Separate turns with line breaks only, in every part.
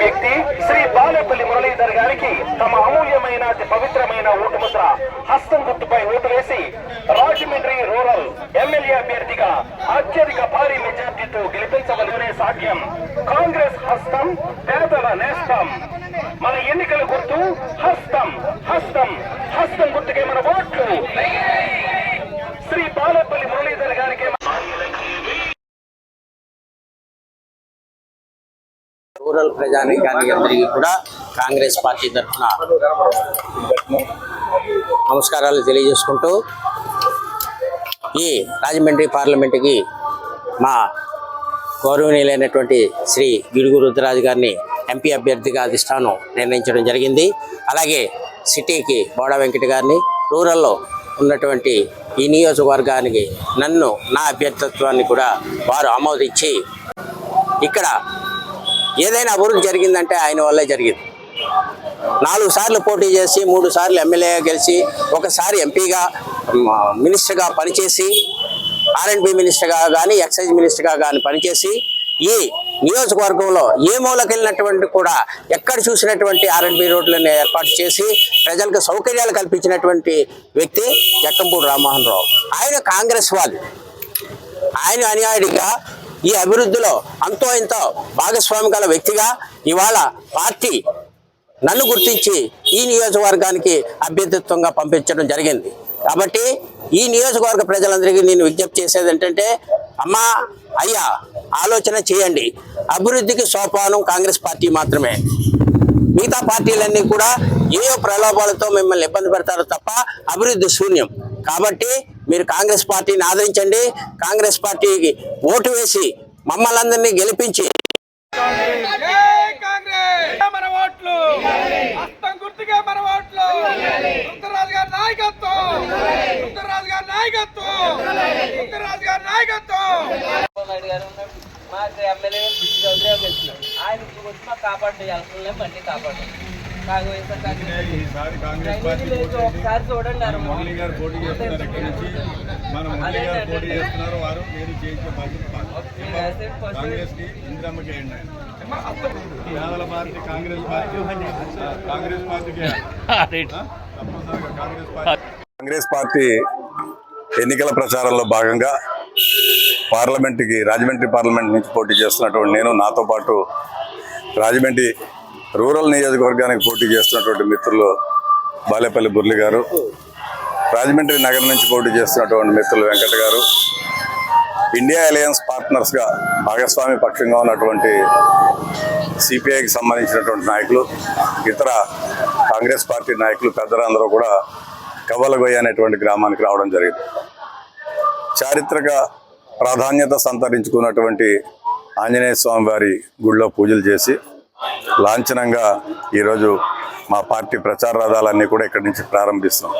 వ్యక్తి శ్రీ బాలేపల్లి మురళీధర్ గారికి తమ అమూల్యమైన అతి పవిత్రమైన ఓటు ముద్ర హస్తం గుర్తుపై ఓటు వేసి రాజమండ్రి రూరల్ ఎమ్మెల్యే అభ్యర్థిగా అత్యధిక భారీ మెజార్టీతో గెలిపించవలనే సాధ్యం. కాంగ్రెస్ హస్తం పేదల నేస్తం. మన ఎన్నికల గుర్తు హస్తం హస్తం.
రూరల్ ప్రజానీకానికి అందరికీ కూడా కాంగ్రెస్ పార్టీ తరఫున నమస్కారాలు తెలియజేసుకుంటూ ఈ రాజమండ్రి పార్లమెంటుకి మా గౌరవనీయులైనటువంటి శ్రీ గిడుగు రుద్రరాజు గారిని ఎంపీ అభ్యర్థిగా అధిష్టానం నిర్ణయించడం జరిగింది. అలాగే సిటీకి బోడా వెంకట గారిని రూరల్లో ఉన్నటువంటి ఈ నియోజకవర్గానికి నన్ను నా అభ్యర్థిత్వాన్ని కూడా వారు ఆమోదించి ఇక్కడ ఏదైనా అభివృద్ధి జరిగిందంటే ఆయన వల్లే జరిగింది. నాలుగు సార్లు పోటీ చేసి మూడు సార్లు ఎమ్మెల్యేగా గెలిచి ఒకసారి ఎంపీగా మినిస్టర్గా పనిచేసి ఆర్ఎండ్బి మినిస్టర్గా కానీ ఎక్సైజ్ మినిస్టర్గా కానీ పనిచేసి ఈ నియోజకవర్గంలో ఏ మూలకి వెళ్ళినటువంటి కూడా ఎక్కడ చూసినటువంటి ఆర్ఎండ్బి రోడ్లను ఏర్పాటు చేసి ప్రజలకు సౌకర్యాలు కల్పించినటువంటి వ్యక్తి జక్కంపూడి రామ్మోహన్ రావు. ఆయన కాంగ్రెస్ వాళ్ళు. ఆయన అనుయాయుడిగా ఈ అభివృద్ధిలో అంతో ఎంతో భాగస్వామి గల వ్యక్తిగా ఇవాళ పార్టీ నన్ను గుర్తించి ఈ నియోజకవర్గానికి అభ్యర్థిత్వంగా పంపించడం జరిగింది. కాబట్టి ఈ నియోజకవర్గ ప్రజలందరికీ నేను విజ్ఞప్తి చేసేది ఏంటంటే అమ్మా అయ్యా ఆలోచన చేయండి. అభివృద్ధికి సోపానం కాంగ్రెస్ పార్టీ మాత్రమే. మిగతా పార్టీలన్నీ కూడా ఏయో ప్రలోభాలతో మిమ్మల్ని ఇబ్బంది పెడతారు తప్ప అభివృద్ధి శూన్యం. కాబట్టి మీరు కాంగ్రెస్ పార్టీని ఆదరించండి. కాంగ్రెస్ పార్టీకి ఓటు వేసి మమ్మల్ని గెలిపించి
కాంగ్రెస్ గుర్తుగా నాయకత్వం నాయకత్వం గారు
మాకు ఎమ్మెల్యే ఆయన వచ్చి మాకు కాపాడు ఎలక్షన్లే మళ్ళీ కాపాడు.
ఈసారి కాంగ్రెస్ పార్టీ పోటీ
ఒకసారి చూడండి అరుణ్
మురళి గారు పోటీ చేస్తున్నారు ఇక్కడి నుంచి. మన మురళి గారు పోటీ చేస్తున్నారు వారు మీరు చేయించే బాధ్యత కాంగ్రెస్కి ఇందిరమ్మకి వేయండి ఆయన. పేదల పార్టీ కాంగ్రెస్ పార్టీ. కాంగ్రెస్ పార్టీకి. తప్పనిసరిగా కాంగ్రెస్ పార్టీ. కాంగ్రెస్ పార్టీ ఎన్నికల ప్రచారంలో భాగంగా పార్లమెంట్కి రాజమండ్రి పార్లమెంట్ నుంచి పోటీ చేస్తున్నటువంటి నేను నాతో పాటు రాజమండ్రి రూరల్ నియోజకవర్గానికి పోటీ చేస్తున్నటువంటి మిత్రులు బాలేపల్లి బుర్లి గారు రాజమండ్రి నగరం నుంచి పోటీ చేస్తున్నటువంటి మిత్రులు వెంకట గారు ఇండియా అలయన్స్ పార్ట్నర్స్గా భాగస్వామి పక్షంగా ఉన్నటువంటి సిపిఐకి సంబంధించినటువంటి నాయకులు ఇతర కాంగ్రెస్ పార్టీ నాయకులు పెద్దలందరూ కూడా కవ్వలగొయ్య అనేటువంటి గ్రామానికి రావడం జరిగింది. చారిత్రక ప్రాధాన్యత సంతరించుకున్నటువంటి ఆంజనేయ స్వామి వారి గుడిలో పూజలు చేసి లాంఛనంగా ఈరోజు మా పార్టీ ప్రచార రథాలన్నీ కూడా ఇక్కడి నుంచి ప్రారంభిస్తాం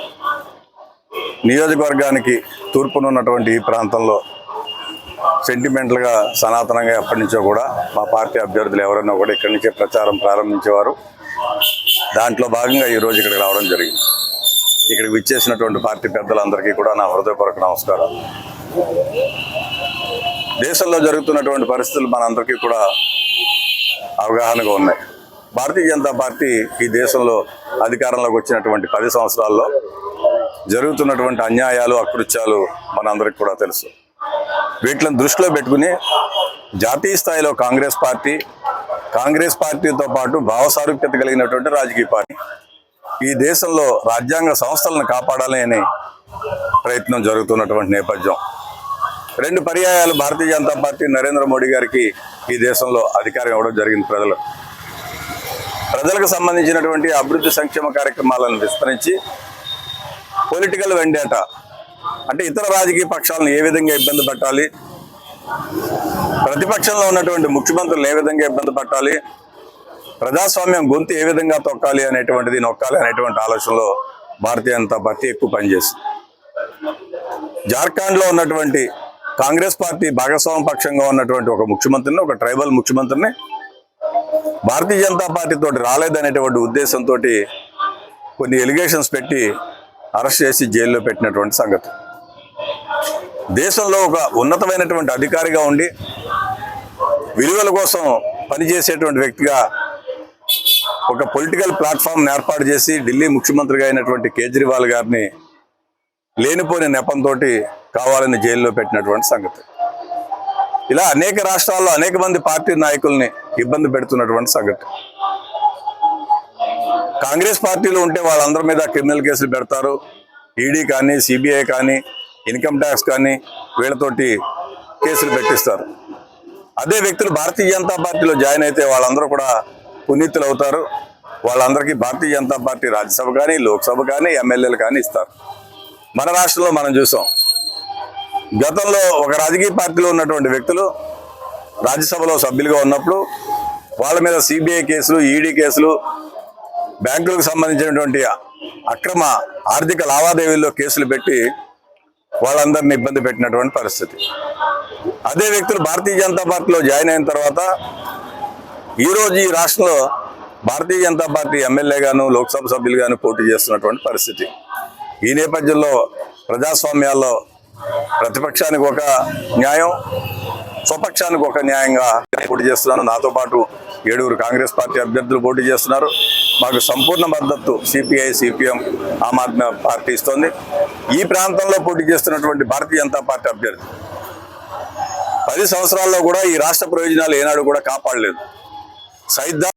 నియోజకవర్గానికి తూర్పున ఉన్నటువంటి ఈ ప్రాంతంలో సెంటిమెంటల్గా సనాతనంగా ఎప్పటి నుంచో కూడా మా పార్టీ అభ్యర్థులు ఎవరైనా కూడా ఇక్కడి నుంచే ప్రచారం ప్రారంభించేవారు. దాంట్లో భాగంగా ఈరోజు ఇక్కడికి రావడం జరిగింది. ఇక్కడికి విచ్చేసినటువంటి పార్టీ పెద్దలందరికీ కూడా నా హృదయపూర్వక నమస్కారం దేశంలో జరుగుతున్నటువంటి పరిస్థితులు మనందరికీ కూడా అవగాహనగా ఉన్నాయి. భారతీయ జనతా పార్టీ ఈ దేశంలో అధికారంలోకి వచ్చినటువంటి పది సంవత్సరాల్లో జరుగుతున్నటువంటి అన్యాయాలు అకృత్యాలు మనందరికీ కూడా తెలుసు. వీటిని దృష్టిలో పెట్టుకుని జాతీయ స్థాయిలో కాంగ్రెస్ పార్టీ కాంగ్రెస్ పార్టీతో పాటు భావసారూప్యత కలిగినటువంటి రాజకీయ పార్టీ ఈ దేశంలో రాజ్యాంగ సంస్థలను కాపాడాలని ప్రయత్నం జరుగుతున్నటువంటి నేపథ్యం. రెండు పర్యాయాలు భారతీయ జనతా పార్టీ నరేంద్ర మోడీ గారికి ఈ దేశంలో అధికారం ఇవ్వడం జరిగింది ప్రజలు. ప్రజలకు సంబంధించినటువంటి అభివృద్ధి సంక్షేమ కార్యక్రమాలను విస్తరించి పొలిటికల్ వెండేట అంటే ఇతర రాజకీయ పక్షాలను ఏ విధంగా ఇబ్బంది పెట్టాలి ప్రతిపక్షంలో ఉన్నటువంటి ముఖ్యమంత్రులు ఏ విధంగా ఇబ్బంది పట్టాలి ప్రజాస్వామ్యం గొంతు ఏ విధంగా తొక్కాలి అనేటువంటిది నొక్కాలి అనేటువంటి ఆలోచనలో భారతీయ జనతా పార్టీ ఎక్కువ పనిచేసింది. జార్ఖండ్లో ఉన్నటువంటి కాంగ్రెస్ పార్టీ భాగస్వామ్య పక్షంగా ఉన్నటువంటి ఒక ముఖ్యమంత్రిని ఒక ట్రైబల్ ముఖ్యమంత్రిని భారతీయ జనతా పార్టీ తోటి రాలేదనేటువంటి ఉద్దేశంతో కొన్ని ఎలిగేషన్స్ పెట్టి అరెస్ట్ చేసి జైల్లో పెట్టినటువంటి సంగతి. దేశంలో ఒక ఉన్నతమైనటువంటి అధికారిగా ఉండి విలువల కోసం పనిచేసేటువంటి వ్యక్తిగా ఒక పొలిటికల్ ప్లాట్ఫామ్ ఏర్పాటు చేసి ఢిల్లీ ముఖ్యమంత్రిగా అయినటువంటి కేజ్రీవాల్ గారిని లేనిపోయిన నెపంతో కావాలని జైల్లో పెట్టినటువంటి సంగతి. ఇలా అనేక రాష్ట్రాల్లో అనేక మంది పార్టీ నాయకుల్ని ఇబ్బంది పెడుతున్నటువంటి సంగతి. కాంగ్రెస్ పార్టీలో ఉంటే వాళ్ళందరి మీద క్రిమినల్ కేసులు పెడతారు. ఈడీ కానీ సిబిఐ కానీ ఇన్కమ్ ట్యాక్స్ కానీ వీళ్ళతోటి కేసులు పెట్టిస్తారు. అదే వ్యక్తులు భారతీయ జనతా పార్టీలో జాయిన్ అయితే వాళ్ళందరూ కూడా పునీతులు అవుతారు. వాళ్ళందరికీ భారతీయ జనతా పార్టీ రాజ్యసభ కానీ లోక్సభ కానీ ఎమ్మెల్యేలు కానీ ఇస్తారు. మన రాష్ట్రంలో మనం చూసాం గతంలో ఒక రాజకీయ పార్టీలో ఉన్నటువంటి వ్యక్తులు రాజ్యసభలో సభ్యులుగా ఉన్నప్పుడు వాళ్ళ మీద సిబిఐ కేసులు ఈడీ కేసులు బ్యాంకులకు సంబంధించినటువంటి అక్రమ ఆర్థిక లావాదేవీల్లో కేసులు పెట్టి వాళ్ళందరినీ ఇబ్బంది పెట్టినటువంటి పరిస్థితి. అదే వ్యక్తులు భారతీయ జనతా పార్టీలో జాయిన్ అయిన తర్వాత ఈరోజు ఈ రాష్ట్రంలో భారతీయ జనతా పార్టీ ఎమ్మెల్యేగాను లోక్సభ సభ్యులుగాను పోటీ చేస్తున్నటువంటి పరిస్థితి. ఈ నేపథ్యంలో ప్రజాస్వామ్యాల్లో ప్రతిపక్షానికి ఒక న్యాయం స్వపక్షానికి ఒక న్యాయంగా పోటీ చేస్తున్నాను. నాతో పాటు ఏడుగురు కాంగ్రెస్ పార్టీ అభ్యర్థులు పోటీ చేస్తున్నారు. మాకు సంపూర్ణ మద్దతు CPI CPM Aam Aadmi Party ఇస్తోంది. ఈ ప్రాంతంలో పోటీ చేస్తున్నటువంటి భారతీయ జనతా పార్టీ అభ్యర్థి. పది సంవత్సరాల్లో కూడా ఈ రాష్ట్ర ప్రయోజనాలు ఏనాడు కూడా కాపాడలేదు. సైద్ధాంతిక